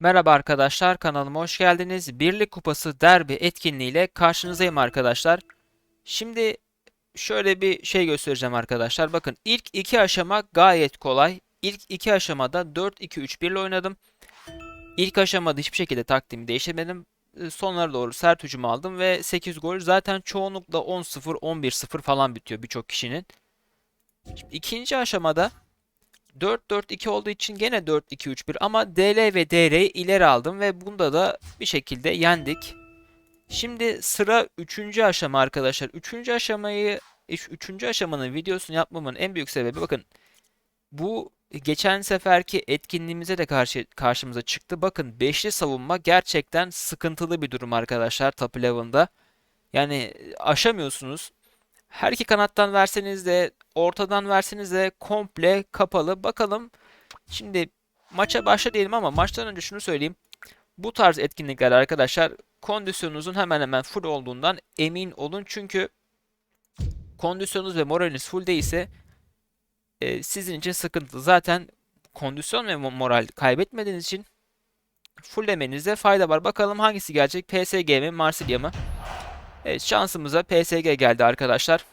Merhaba arkadaşlar, kanalıma hoş geldiniz. Birlik Kupası derbi etkinliğiyle karşınızdayım arkadaşlar. Şimdi şöyle bir şey göstereceğim arkadaşlar. Bakın ilk iki aşama gayet kolay. İlk iki aşamada 4-2-3-1 ile oynadım. İlk aşamada hiçbir şekilde taktiğimi değiştirmedim. Ee, Sonlara doğru sert hücum aldım ve 8 gol. Zaten çoğunlukla 10-0, 11-0 falan bitiyor birçok kişinin. Şimdi ikinci aşamada 4-4-2 olduğu için gene 4-2-3-1 ama DL ve DR'yi ileri aldım ve bunda da bir şekilde yendik. Şimdi sıra 3. aşama arkadaşlar. 3. aşamayı 3. aşamanın videosunu yapmamın en büyük sebebi bakın bu geçen seferki etkinliğimize de karşı karşımıza çıktı. Bakın beşli savunma gerçekten sıkıntılı bir durum arkadaşlar top 11'da. Yani aşamıyorsunuz. Her iki kanattan verseniz de ortadan verseniz de komple kapalı. Bakalım şimdi maça başla diyelim ama maçtan önce şunu söyleyeyim. Bu tarz etkinlikler arkadaşlar kondisyonunuzun hemen hemen full olduğundan emin olun. Çünkü kondisyonunuz ve moraliniz full değilse e, sizin için sıkıntı. Zaten kondisyon ve mo- moral kaybetmediğiniz için fulllemenizde fayda var. Bakalım hangisi gelecek? PSG mi Marsilya mı? Evet şansımıza PSG geldi arkadaşlar.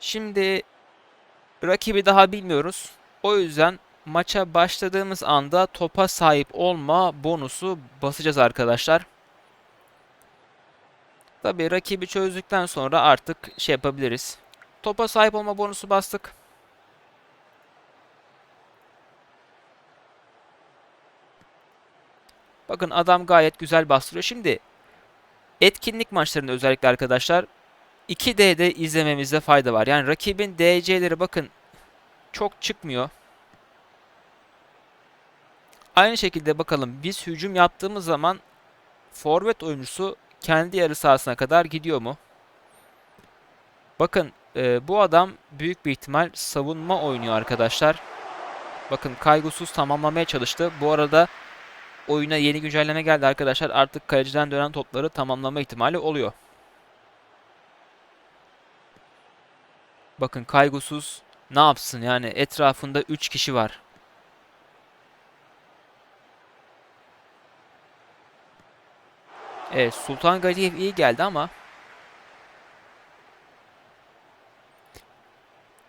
Şimdi rakibi daha bilmiyoruz. O yüzden maça başladığımız anda topa sahip olma bonusu basacağız arkadaşlar. Tabii rakibi çözdükten sonra artık şey yapabiliriz. Topa sahip olma bonusu bastık. Bakın adam gayet güzel bastırıyor. Şimdi etkinlik maçlarında özellikle arkadaşlar 2D'de izlememizde fayda var. Yani rakibin DC'leri bakın çok çıkmıyor. Aynı şekilde bakalım biz hücum yaptığımız zaman forvet oyuncusu kendi yarı sahasına kadar gidiyor mu? Bakın e, bu adam büyük bir ihtimal savunma oynuyor arkadaşlar. Bakın kaygısız tamamlamaya çalıştı. Bu arada oyuna yeni güncelleme geldi arkadaşlar. Artık kaleciden dönen topları tamamlama ihtimali oluyor. Bakın kaygısız ne yapsın yani etrafında 3 kişi var. Evet Sultan Galiyev iyi geldi ama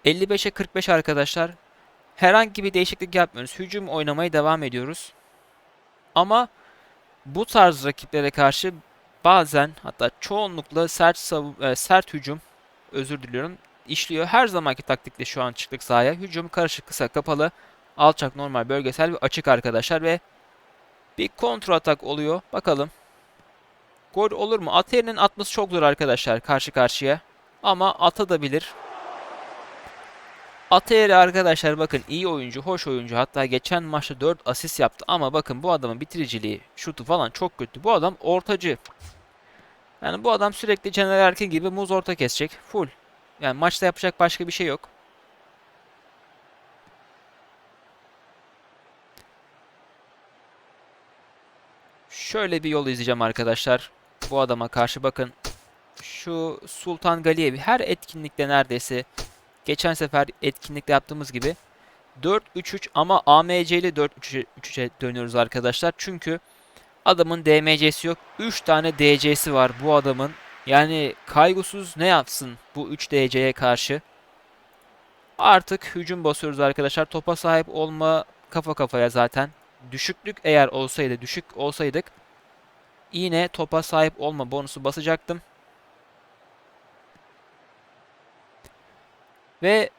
55'e 45 arkadaşlar. Herhangi bir değişiklik yapmıyoruz. Hücum oynamaya devam ediyoruz. Ama bu tarz rakiplere karşı bazen hatta çoğunlukla sert e, sert hücum özür diliyorum işliyor. Her zamanki taktikle şu an çıktık sahaya. Hücum karışık, kısa, kapalı, alçak, normal, bölgesel ve açık arkadaşlar ve bir kontrol atak oluyor. Bakalım. Gol olur mu? Atayer'in atması çok zor arkadaşlar karşı karşıya. Ama atabilir. Atayeri arkadaşlar bakın iyi oyuncu, hoş oyuncu. Hatta geçen maçta 4 asist yaptı ama bakın bu adamın bitiriciliği, şutu falan çok kötü. Bu adam ortacı. Yani bu adam sürekli Caner Erkin gibi muz orta kesecek. Full. Yani maçta yapacak başka bir şey yok. Şöyle bir yol izleyeceğim arkadaşlar. Bu adama karşı bakın. Şu Sultan Galiyevi her etkinlikte neredeyse geçen sefer etkinlikte yaptığımız gibi 4-3-3 ama AMC'li 4-3-3'e dönüyoruz arkadaşlar. Çünkü adamın DMC'si yok. 3 tane DC'si var bu adamın. Yani kaygısız ne yapsın bu 3 DC'ye karşı? Artık hücum basıyoruz arkadaşlar. Topa sahip olma kafa kafaya zaten. Düşüklük eğer olsaydı, düşük olsaydık yine topa sahip olma bonusu basacaktım. Ve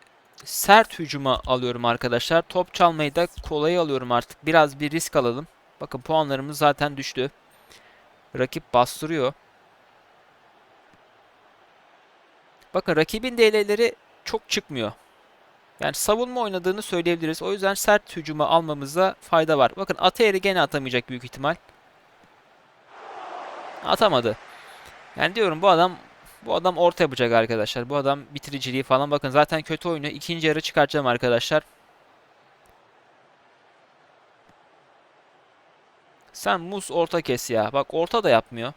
sert hücuma alıyorum arkadaşlar. Top çalmayı da kolay alıyorum artık. Biraz bir risk alalım. Bakın puanlarımız zaten düştü. Rakip bastırıyor. Bakın rakibin DL'leri çok çıkmıyor. Yani savunma oynadığını söyleyebiliriz. O yüzden sert hücuma almamızda fayda var. Bakın Atayer'i gene atamayacak büyük ihtimal. Atamadı. Yani diyorum bu adam bu adam orta yapacak arkadaşlar. Bu adam bitiriciliği falan bakın zaten kötü oyunu ikinci yarı çıkartacağım arkadaşlar. Sen mus orta kes ya. Bak orta da yapmıyor.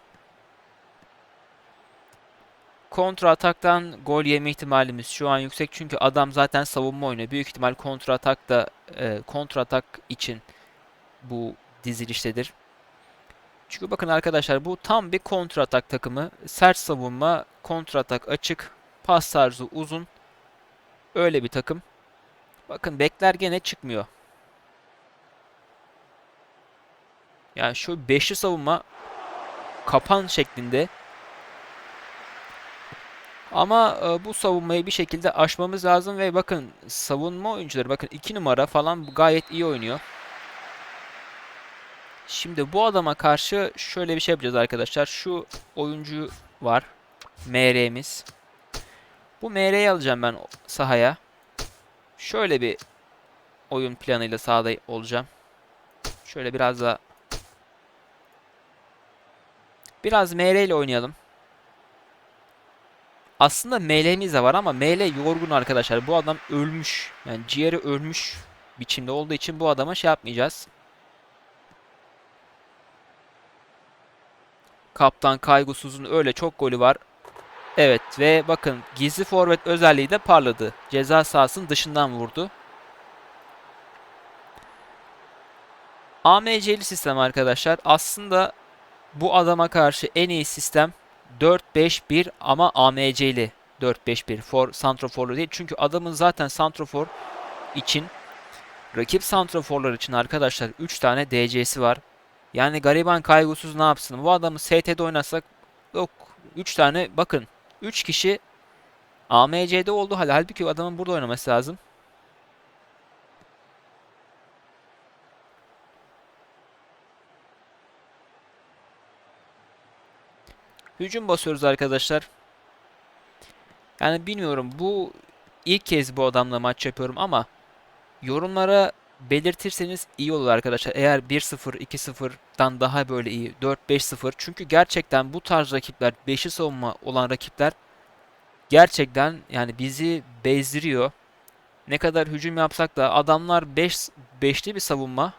kontra ataktan gol yeme ihtimalimiz şu an yüksek çünkü adam zaten savunma oynuyor. Büyük ihtimal kontra atak da e, kontra atak için bu diziliştedir. Çünkü bakın arkadaşlar bu tam bir kontra atak takımı. Sert savunma, kontra atak açık, pas tarzı uzun. Öyle bir takım. Bakın bekler gene çıkmıyor. Yani şu beşli savunma kapan şeklinde. Ama e, bu savunmayı bir şekilde aşmamız lazım ve bakın savunma oyuncuları bakın 2 numara falan gayet iyi oynuyor. Şimdi bu adama karşı şöyle bir şey yapacağız arkadaşlar. Şu oyuncu var. MR'miz. Bu MR'yi alacağım ben sahaya. Şöyle bir oyun planıyla sahada olacağım. Şöyle biraz da biraz MR ile oynayalım. Aslında ML'miz de var ama ML yorgun arkadaşlar. Bu adam ölmüş. Yani ciğeri ölmüş biçimde olduğu için bu adama şey yapmayacağız. Kaptan Kaygusuz'un öyle çok golü var. Evet ve bakın gizli forvet özelliği de parladı. Ceza sahasının dışından vurdu. AMC'li sistem arkadaşlar. Aslında bu adama karşı en iyi sistem 4-5-1 ama AMC'li 4-5-1. For santroforlu değil. Çünkü adamın zaten santrofor için rakip santroforlar için arkadaşlar 3 tane DC'si var. Yani gariban kaygısız ne yapsın? Bu adamı ST'de oynasak yok 3 tane bakın 3 kişi AMC'de oldu hal halbuki adamın burada oynaması lazım. Hücum basıyoruz arkadaşlar. Yani bilmiyorum bu ilk kez bu adamla maç yapıyorum ama yorumlara belirtirseniz iyi olur arkadaşlar. Eğer 1-0, 2-0'dan daha böyle iyi 4-5-0 çünkü gerçekten bu tarz rakipler 5'i savunma olan rakipler gerçekten yani bizi bezdiriyor. Ne kadar hücum yapsak da adamlar 5 beşli bir savunma.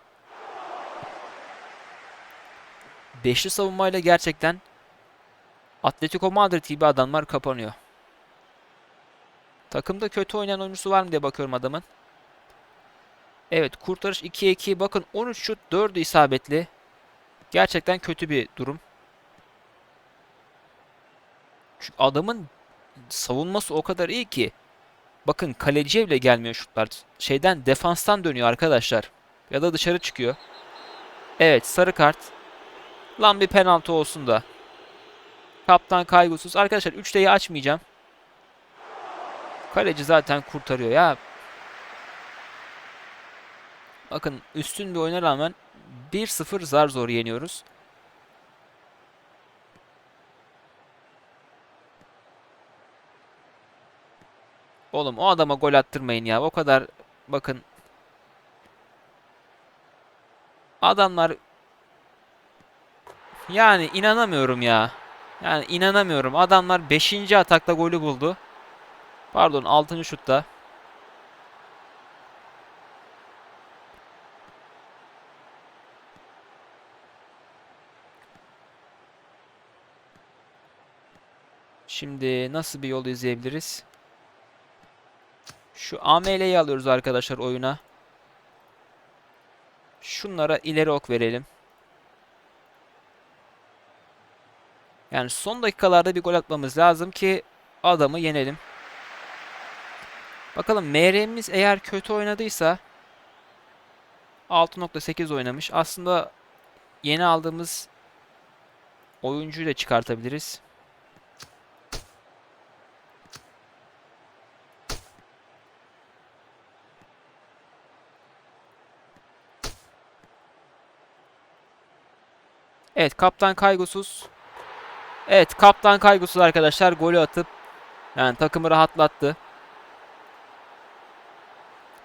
Beşli savunmayla gerçekten Atletico Madrid gibi adamlar kapanıyor. Takımda kötü oynayan oyuncusu var mı diye bakıyorum adamın. Evet kurtarış 2'ye 2. Bakın 13 şut 4'ü isabetli. Gerçekten kötü bir durum. Çünkü adamın savunması o kadar iyi ki. Bakın kaleciye bile gelmiyor şutlar. Şeyden defanstan dönüyor arkadaşlar. Ya da dışarı çıkıyor. Evet sarı kart. Lan bir penaltı olsun da. Kaptan kaygısız. Arkadaşlar 3'teyi açmayacağım. Kaleci zaten kurtarıyor ya. Bakın üstün bir oyuna rağmen 1-0 zar zor yeniyoruz. Oğlum o adama gol attırmayın ya. O kadar bakın. Adamlar yani inanamıyorum ya. Yani inanamıyorum. Adamlar 5. atakta golü buldu. Pardon 6. şutta. Şimdi nasıl bir yol izleyebiliriz? Şu AML'yi alıyoruz arkadaşlar oyuna. Şunlara ileri ok verelim. Yani son dakikalarda bir gol atmamız lazım ki adamı yenelim. Bakalım MR'miz eğer kötü oynadıysa 6.8 oynamış. Aslında yeni aldığımız oyuncuyu da çıkartabiliriz. Evet kaptan kaygısız. Evet kaptan kaygısız arkadaşlar golü atıp yani takımı rahatlattı.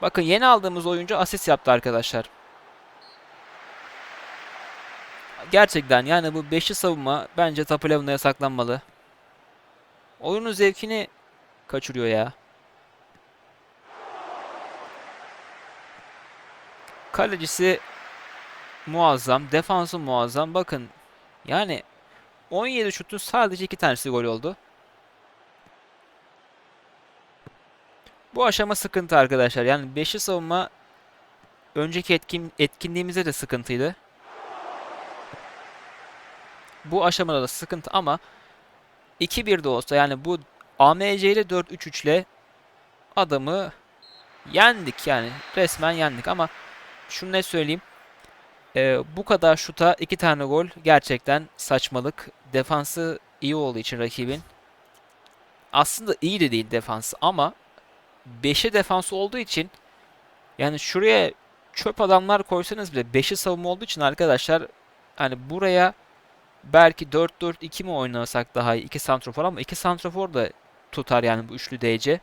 Bakın yeni aldığımız oyuncu asist yaptı arkadaşlar. Gerçekten yani bu 5'li savunma bence Top 11'da yasaklanmalı. Oyunun zevkini kaçırıyor ya. Kalecisi muazzam. Defansı muazzam. Bakın yani 17 şutun sadece 2 tanesi gol oldu. Bu aşama sıkıntı arkadaşlar. Yani 5'i savunma önceki etkin, etkinliğimizde de sıkıntıydı. Bu aşamada da sıkıntı ama 2-1 de olsa yani bu AMC ile 4-3-3 ile adamı yendik yani. Resmen yendik ama şunu ne söyleyeyim. Ee, bu kadar şuta iki tane gol gerçekten saçmalık. Defansı iyi olduğu için rakibin. Aslında iyi de değil defansı ama 5'e defansı olduğu için yani şuraya çöp adamlar koysanız bile 5'i savunma olduğu için arkadaşlar hani buraya belki 4-4-2 mi oynasak daha iyi? 2 santrofor ama 2 santrofor da tutar yani bu üçlü DC.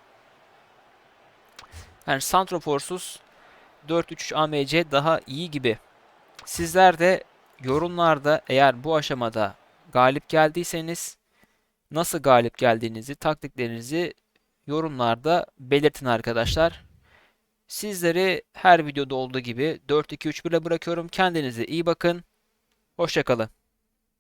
Yani santroforsuz 4-3-3 AMC daha iyi gibi. Sizler de yorumlarda eğer bu aşamada galip geldiyseniz nasıl galip geldiğinizi, taktiklerinizi yorumlarda belirtin arkadaşlar. Sizleri her videoda olduğu gibi 4-2-3-1'e bırakıyorum. Kendinize iyi bakın. Hoşçakalın.